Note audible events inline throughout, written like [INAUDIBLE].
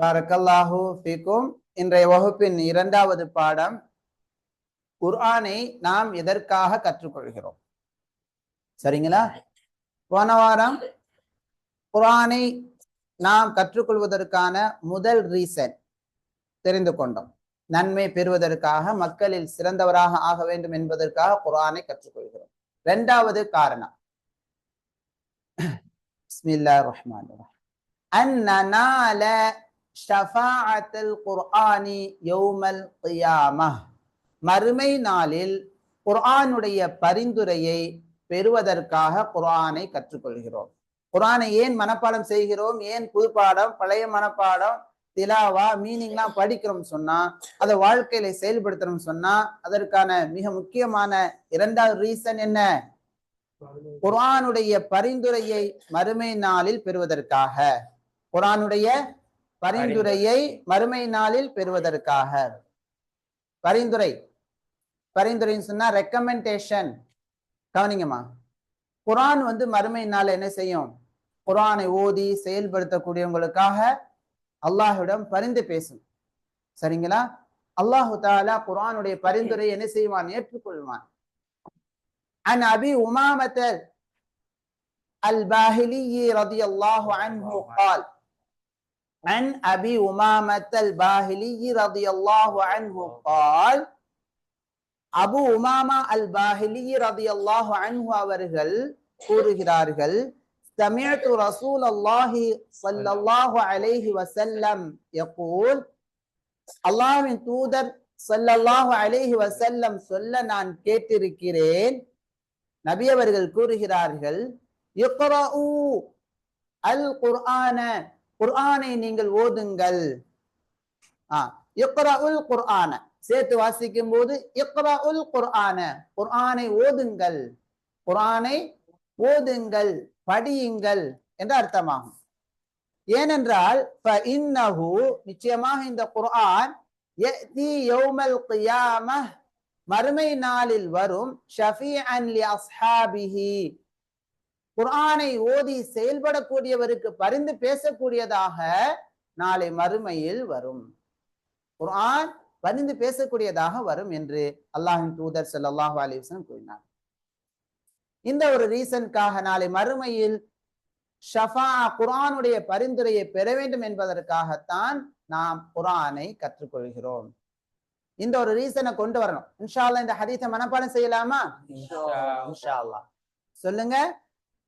பாரக்கல்லாஹு ஃபீக்கும். இன்றைய வகுப்பின் இரண்டாவது பாடம் குர்ஆனை நாம் எதற்காக கற்றுக்கொள்கிறோம்? சரிங்களா? போன வாரம் குர்ஆனை நாம் கற்றுக்கொள்வதற்கான முதல் ரீசன் தெரிந்து கொண்டோம். நன்மை பெறுவதற்காக மக்களில் சிறந்தவராக ஆக வேண்டும் என்பதற்காக குர்ஆனை கற்றுக்கொள்கிறோம். இரண்டாவது காரணம். [CLEARS THROAT] பிஸ்மில்லா ரஹ்மான் அன் நனால ஷஃபாஅத்தல் குர்ஆனி யௌமல் கியாமா மறுமை நாளில் குர்ஆனுடைய பரிந்துரையை பெறுவதற்காக குர்ஆனை கற்றுக்கொள்கிறோம். குர்ஆனை ஏன் மனப்பாடம் செய்கிறோம்? ஏன் புதுப்பாடம் பழைய மனப்பாடம் திலாவா மீனிங்லாம் படிக்கிறோம் சொன்னா அதை வாழ்க்கையில செயல்படுத்துறோம் சொன்னா அதற்கான மிக முக்கியமான இரண்டாவது ரீசன் என்ன? குர்ஆனுடைய பரிந்துரையை மறுமை நாளில் பெறுவதற்காக. குர்ஆனுடைய பரிந்துரையை மறுமை நாளில் பெறுவதற்காக பரிந்துரை பரிந்துரைன்னு சொன்னா ரெக்கமெண்டேஷன் கவனிங்கம்மா குரான் வந்து மறுமை நாள் என்ன செய்யும் குரானை ஓதி செயல்படுத்தக்கூடியவங்களுக்காக அல்லாஹ்விடம் பரிந்து பேசும் சரிங்களா அல்லாஹு தாலா குரானுடைய பரிந்துரை என்ன செய்வான் ஏற்றுக்கொள்வான் عن أبي أمامة الباهلي رضي الله عنه قال عن أبي أمامة الباهلي رضي الله عنه قال அபு உமாமா அல் பாஹிலி ரதி அல்லாஹு அன்ஹு அவர்கள் கூறுகிறார்கள் سمعت رسول الله صلى الله عليه وسلم يقول அல்லாஹ்வின் தூதர் ஸல்லல்லாஹு அலைஹி வஸல்லம் சொல்ல நான் கேட்டிருக்கிறேன் நபி அவர்கள் கூறுகிறார்கள் இக்ரஉ அல் குர்ஆன குர்ஆனை நீங்கள் ஓதுங்கள். ஆ இக்ரஉல் குர்ஆன. சேர்த்து வாசிக்கும் போது இக்ரஉல் குர்ஆன. குர்ஆனை ஓதுங்கள். குர்ஆனை ஓதுங்கள். படியுங்கள் என்று அர்த்தமாகும். ஏனென்றால் இன்னஹு நிச்சயமாக இந்த குர்ஆன் மறுமை நாளில் வரும் ஷஃபீஅன் லி அஸ்ஹாபிஹி குர்ஆனை ஓதி செயல்படக்கூடியவருக்கு பரிந்து பேசக்கூடியதாக நாளை மறுமையில் வரும். குர்ஆன் பரிந்து பேசக்கூடியதாக வரும் என்று அல்லாஹின் தூதர் அலைஹி வஸல்லம் கூறினார். இந்த ஒரு ரீசனுக்காக நாளை மறுமையில் ஷஃபா குர்ஆனுடைய பரிந்துரையை பெற வேண்டும் என்பதற்காகத்தான் நாம் குர்ஆனை கற்றுக்கொள்கிறோம். இந்த ஒரு ரீசனை கொண்டு வரணும். இன்ஷா அல்லாஹ் இந்த ஹதீஸை மனப்பாடம் செய்யலாமா? இன்ஷா அல்லாஹ் சொல்லுங்க.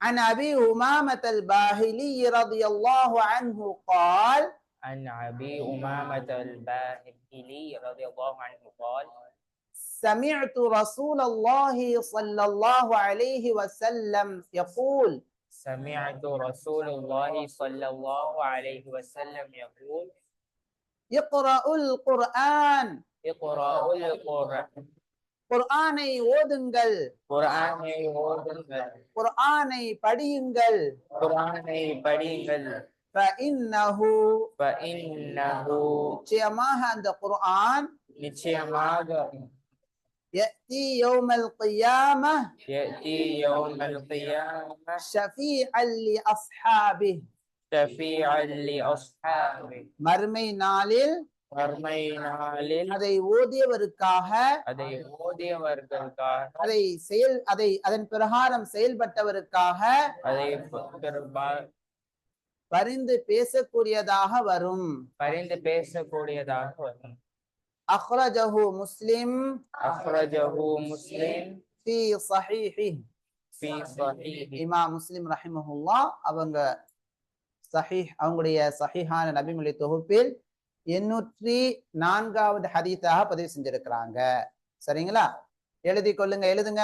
عن أبي أمامة الباهلي رضي الله عنه قال عن أبي أمامة الباهلي رضي الله عنه قال سمعت رسول الله صلى الله عليه وسلم يقول سمعت رسول الله صلى الله عليه وسلم يقول اقرأوا القرآن. اقرأوا القرآن. குர்ஆனை ஓதுங்கள் குர்ஆனை ஓதுங்கள் குர்ஆனை படியுங்கள் குர்ஆனை படியுங்கள் فإنه فإنه நிச்சயமாக அந்த குர்ஆன் நிச்சயமாக يأتي يوم القيامة يأتي يوم القيامة شفيعا لأصحابه شفيعا لأصحابه மறுமை நாளில் மறுமை நாளில் அதை ஓதியவருக்காக அதை ஓதியவர்களுக்காக அதை செயல் அதை அதன் பிரகாரம் செயல்பட்டவருக்காக அதை பரிந்து பேசக்கூடியதாக வரும். பரிந்து பேசக்கூடியதாக வரும். அஹ்ரஜஹு முஸ்லிம் அஹ்ரஜஹு முஸ்லிம் ஃபி ஸஹீஹி ஃபி ஸஹீஹி இமாம் முஸ்லிம் ரஹிமஹுல்லா அவங்க சஹீஹ் அவங்களுடைய சஹீஹான நபிமொழி தொகுப்பில் எண்ணூற்றி நான்காவது ஹதீஸாக பதிவு செஞ்சிருக்கிறாங்க. சரிங்களா? எழுதி கொள்ளுங்க எழுதுங்க.